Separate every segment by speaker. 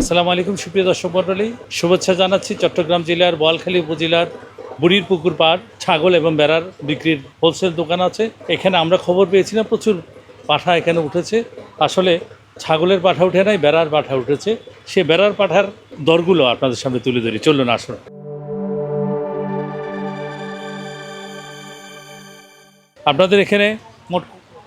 Speaker 1: আসসালামু আলাইকুম সুপ্রিয় দর্শক মণ্ডলী। শুভেচ্ছা জানাচ্ছি চট্টগ্রাম জেলার বোয়ালখালী উপজেলার বুড়ির পুকুর পাড় ছাগল এবং বেড়ার বিক্রির হোলসেল দোকান আছে। এখানে আমরা খবর পেয়েছিলাম প্রচুর পাঠা এখানে উঠেছে। আসলে ছাগলের পাঠা উঠে নাই বেড়ার পাঠা উঠেছে। সে বেড়ার পাঠার দরগুলো আপনাদের সামনে তুলে ধরি। চলুন আসুন। আপনাদের এখানে মোট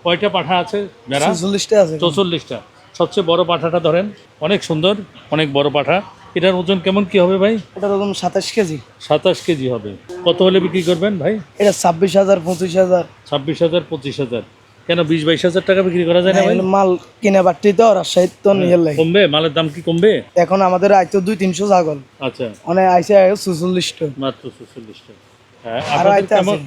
Speaker 1: কয়টা পাঠা আছে বেড়া
Speaker 2: চল্লিশটা আছে
Speaker 1: চৌচল্লিশটা। সবচেয়ে বড় পাঠাটা ধরেন অনেক সুন্দর অনেক বড় পাঠা। এটার ওজন কেমন কি হবে ভাই?
Speaker 2: এটার ওজন সাতাশ কেজি।
Speaker 1: সাতাশ কেজি হবে। কত হলে বিক্রি করবেন ভাই?
Speaker 2: এটা ছাব্বিশ হাজার পঁচিশ হাজার।
Speaker 1: ছাব্বিশ হাজার পঁচিশ হাজার। কেন বিশ বাইশ হাজার টাকা বিক্রি করা যায় না ভাই?
Speaker 2: মাল কিনে বাড়তি তো রাজশাহীর তো নিয়ে
Speaker 1: কমবে? মালের দাম কি কমবে?
Speaker 2: এখন আমাদের আইতো দুই তিনশো ছাগল।
Speaker 1: আচ্ছা।
Speaker 2: মানে আইসে চুচল্লিশটা
Speaker 1: মাত্র চুচল্লিশটা হ্যাঁ
Speaker 2: আরও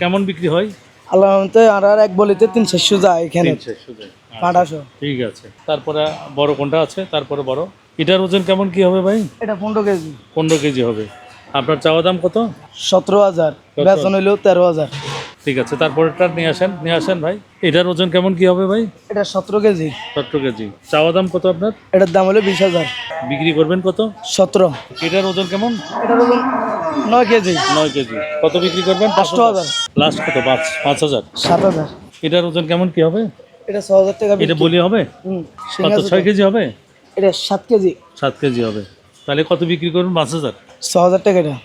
Speaker 1: কেমন বিক্রি হয়?
Speaker 2: আল্লাহ আর এক বলিতে তিন চারশো যায় এখানে।
Speaker 1: তিন চারশো দেয়। আচ্ছা,
Speaker 2: পাঁঠাশো
Speaker 1: ঠিক আছে। তারপরে বড় কোনটা আছে? তারপরে বড়। এটার ওজন কেমন কি হবে ভাই?
Speaker 2: এটা পনেরো কেজি।
Speaker 1: পনেরো কেজি হবে। আপনার চাওয়া দাম কত?
Speaker 2: সতেরো হাজার। বেতন হইলেও তেরো হাজার।
Speaker 1: ঠিক আছে তারপরেরটা নিয়ে আসেন নিয়ে আসেন ভাই। এটার ওজন কেমন কি হবে ভাই?
Speaker 2: এটা সতেরো কেজি।
Speaker 1: সতেরো কেজি। চাওয়া দাম কত আপনার?
Speaker 2: এটার দাম হলো বিশ হাজার।
Speaker 1: বিক্রি করবেন কত?
Speaker 2: সতেরো।
Speaker 1: এটার ওজন কেমন?
Speaker 2: এটার ওজন নয় কেজি।
Speaker 1: নয় কেজি। কত বিক্রি করবেন?
Speaker 2: পাঁচশো হাজার।
Speaker 1: লাস্ট কত? পাঁচ পাঁচ হাজার।
Speaker 2: সাত হাজার।
Speaker 1: এটার ওজন কেমন কি হবে?
Speaker 2: এটা ছ হাজার টাকা
Speaker 1: এটা বলি হবে? কত ছয় কেজি হবে?
Speaker 2: এটা সাত কেজি।
Speaker 1: সাত কেজি হবে। তাহলে কত বিক্রি করবেন পাঁচ হাজার?
Speaker 2: ছ হাজার টাকা এটা।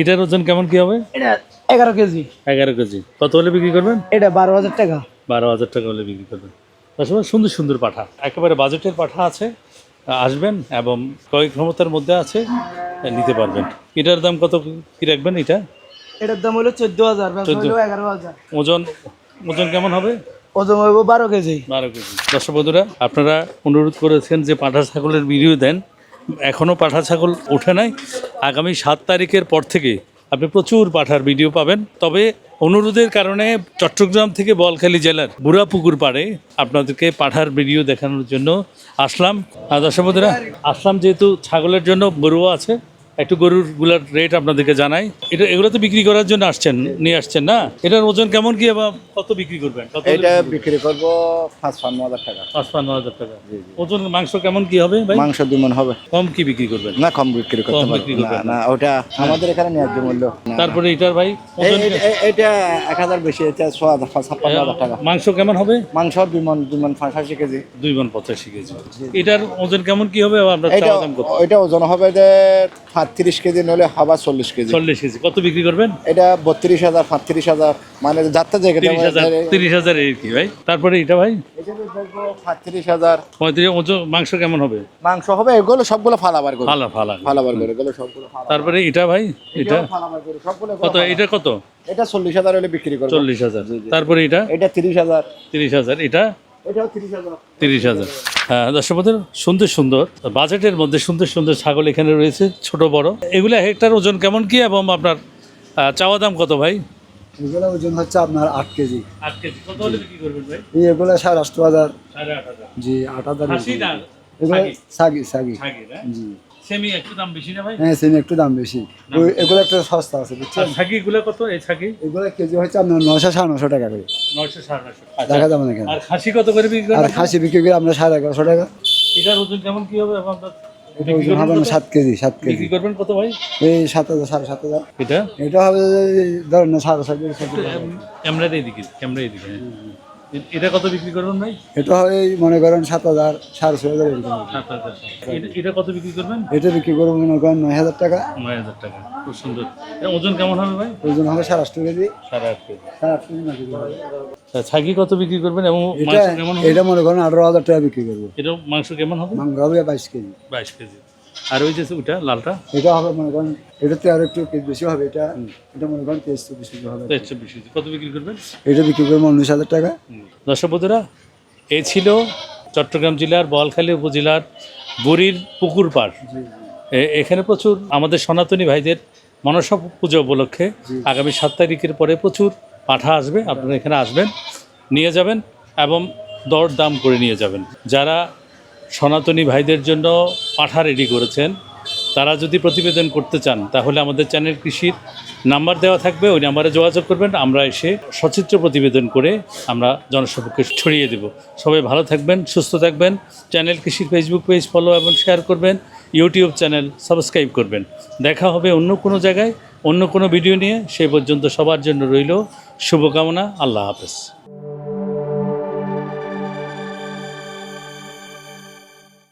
Speaker 1: এটার ওজন কেমন কি হবে?
Speaker 2: এটা এগারো কেজি।
Speaker 1: এগারো কেজি। কত হলে বিক্রি করবেন?
Speaker 2: এটা বারো হাজার টাকা।
Speaker 1: বারো হাজার টাকা হলে বিক্রি করবেন। তাছাড়া সুন্দর সুন্দর পাঠা। একেবারে বাজেটের পাঠা আছে। আসবেন এবং ক্রয় ক্ষমতার মধ্যে আছে নিতে পারবেন। এটার দাম কত কি রাখবেন এটা?
Speaker 2: এটার দাম হলো চোদ্দ হাজার বেতন
Speaker 1: 14
Speaker 2: হলো এগারো হাজার।
Speaker 1: ওজন ওজন কেমন হবে?
Speaker 2: ওজন বারো কেজি।
Speaker 1: বারো কেজি। দর্শক বন্ধুরা, আপনারা অনুরোধ করেছেন যে পাঠা ছাগলের ভিডিও দেন। এখনও পাঠা ছাগল ওঠে নাই। আগামী সাত তারিখের পর থেকে আপনি প্রচুর পাঠার ভিডিও পাবেন। তবে অনুরোধের কারণে চট্টগ্রাম থেকে বলখালী জেলার বুড়াপুকুর পাড়ে আপনাদেরকে পাঠার ভিডিও দেখানোর জন্য আসলাম। আর দর্শক বন্ধুরা, আসলাম যেহেতু ছাগলের জন্য গরুও আছে। একটু গরুরগুলার রেট আপনাদেরকে জানাই। এটা এগুলো তো বিক্রি করার জন্য আসছেন নিয়ে আসছেন না? এটার ওজন কেমন কি বা কত বিক্রি করবেন?
Speaker 3: এটা
Speaker 1: বিক্রি
Speaker 3: করব পাঁচ পান্ন হাজার টাকা।
Speaker 1: পাঁচ পান্ন হাজার টাকা। ওজন মাংস কেমন কি হবে ভাই?
Speaker 3: মাংস দুমন হবে।
Speaker 1: কম কি বিক্রি করবেন?
Speaker 3: না কম বিক্রি করতে
Speaker 1: কম
Speaker 3: পারব।
Speaker 1: বিক্রি
Speaker 3: না না। ওটা আমাদের এখানে ন্যায্য মূল্য।
Speaker 1: তারপরে এটার ভাই
Speaker 3: এটা এক হাজার বেশি এটা ছ হাজার ছাপ্পান্ন হাজার টাকা।
Speaker 1: মাংস কেমন হবে?
Speaker 3: মাংস দুই মন দুই মন পঁচাশি কেজি।
Speaker 1: দুই মন পঁচাশি কেজি। এটার ওজন কেমন কি হবে কত?
Speaker 3: এটা ওজন হবে যে সাতত্রিশ কেজি নলে হবে চল্লিশ কেজি।
Speaker 1: চল্লিশ কেজি। কত বিক্রি করবেন?
Speaker 3: এটা বত্রিশ হাজার সাতত্রিশ হাজার মানে যাত্রা জায়গা
Speaker 1: তিরিশ হাজার তিরিশ হাজার এই কি ভাই? তারপরে এটা ভাই?
Speaker 3: হাজার।
Speaker 1: পঁয়ত্রিশ ওজন মাংস কেমন হবে?
Speaker 3: মাংস হবে এগুলো সবগুলো ফালাবার করে।
Speaker 1: ফালা ফালা।
Speaker 3: ফালাবার করে এগুলো সবগুলো
Speaker 1: তারপরে এটা ভাই? এটা?
Speaker 3: ফালাবার করে সবগুলো
Speaker 1: কত? এটা কত?
Speaker 3: এটা চল্লিশ হাজার হলে বিক্রি করব।
Speaker 1: চল্লিশ হাজার। তারপরে এটা?
Speaker 3: এটা তিরিশ হাজার।
Speaker 1: তিরিশ হাজার। এটা?
Speaker 3: এটাও তিরিশ হাজার।
Speaker 1: তিরিশ হাজার। হ্যাঁ দর্শক বন্ধুরা, সুন্দর সুন্দর বাজেটের মধ্যে সুন্দর সুন্দর ছাগল এখানে রয়েছে ছোট বড়। এগুলো হেক্টার ওজন কেমন কি এবং আপনার চাওয়া দাম কত ভাই?
Speaker 2: এগুলো ওজন হচ্ছে আপনার আট কেজি।
Speaker 1: আট কেজি। কত হলে বিক্রি করবেন ভাই?
Speaker 2: এগুলো সাড়ে আটশো হাজার।
Speaker 1: সাড়ে আট হাজার।
Speaker 2: জি আট হাজার এগুলো সাগি সাগি জি।
Speaker 1: সেমি একটু দাম বেশি না ভাই?
Speaker 2: হ্যাঁ সেম একটু দাম বেশি। ওই- এগুলো একটু সস্তা আছে বুঝছেন?
Speaker 1: ছাগিগুলো কত? এই ছাগি
Speaker 2: এগুলো কেজি হচ্ছে আপনার নশো সাড়ে নশো টাকা করে।
Speaker 1: নয়শো সাড়ে নয়শো।
Speaker 2: দেখা যাবে না কেন?
Speaker 1: আর খাসি কত করে বিক্রি
Speaker 2: আর খাসি বিক্রি করে আমরা সাড়ে এগারোশো টাকা।
Speaker 1: এটার ওজন কেমন কি হবে? আপনার
Speaker 2: সাত কেজি সাত কেজি।
Speaker 1: বিক্রি করবেন কত ভাই?
Speaker 2: এই সাত হাজার সাড়ে সাত হাজার।
Speaker 1: এটা?
Speaker 2: এটা হবে ধরেন সাড়ে সাত।
Speaker 1: ক্যামেরার এইদিকে ক্যামেরা এইদিকে হ্যাঁ। এটা কত বিক্রি করবেন ভাই?
Speaker 2: এটা হয় এই মনে করেন সাত হাজার সাড়ে ছয় হাজার এরকম।
Speaker 1: সাত হাজার এটা- কত বিক্রি করবেন?
Speaker 2: এটা বিক্রি করব মনে করেন নয় হাজার টাকা।
Speaker 1: নয় হাজার টাকা। খুব সুন্দর। ওজন কেমন হবে ভাই?
Speaker 2: ওজন হবে সাড়ে আটশো কেজি।
Speaker 1: সাড়ে আট কেজি।
Speaker 2: সাড়ে আট কেজি।
Speaker 1: আচ্ছা, ছাগি কত বিক্রি করবেন এবং
Speaker 2: এটা মনে করেন আঠারো হাজার টাকা বিক্রি করব।
Speaker 1: এটা মাংস কেমন হবে?
Speaker 2: মাংস হবে বাইশ কেজি।
Speaker 1: বাইশ কেজি। আর ওই যে ওটা লালটা?
Speaker 2: এটা হবে মনে করেন এটাতে আর একটু কেজি বেশি হবে এটা এটা মনে করেন তেইশ চব্বিশ কেজি হবে।
Speaker 1: তেইশ চব্বিশ কেজি। কত বিক্রি করবেন?
Speaker 2: এটা বিক্রি করব উনিশ হাজার টাকা।
Speaker 1: দর্শক বন্ধুরা এই ছিল চট্টগ্রাম জেলার বোয়ালখালী উপজেলার বুড়ির পুকুর পাড়। এখানে প্রচুর আমাদের সনাতনী ভাইদের মনসা পুজো উপলক্ষে আগামী সাত তারিখের পরে প্রচুর পাঠা আসবে আপনারা এখানে আসবেন নিয়ে যাবেন এবং দর দাম করে নিয়ে যাবেন। যারা সনাতনী ভাইদের জন্য পাঠা রেডি করেছেন। তারা যদি প্রতিবেদন করতে চান, তাহলে আমাদের চ্যানেল কৃষির নাম্বার দেওয়া থাকবে, ওই নাম্বারে যোগাযোগ করবেন। আমরা এসে সচিত্র প্রতিবেদন করে আমরা জনসম্মুখে ছড়িয়ে দেব। সবাই ভালো থাকবেন, সুস্থ থাকবেন। চ্যানেল কৃষির ফেসবুক পেজ ফলো এবং শেয়ার করবেন। ইউটিউব চ্যানেল সাবস্ক্রাইব করবেন। দেখা হবে অন্য কোনো জায়গায়, অন্য কোনো ভিডিও নিয়ে। সেই পর্যন্ত সবার জন্য রইল। শুভকামনা, আল্লাহ হাফেজ।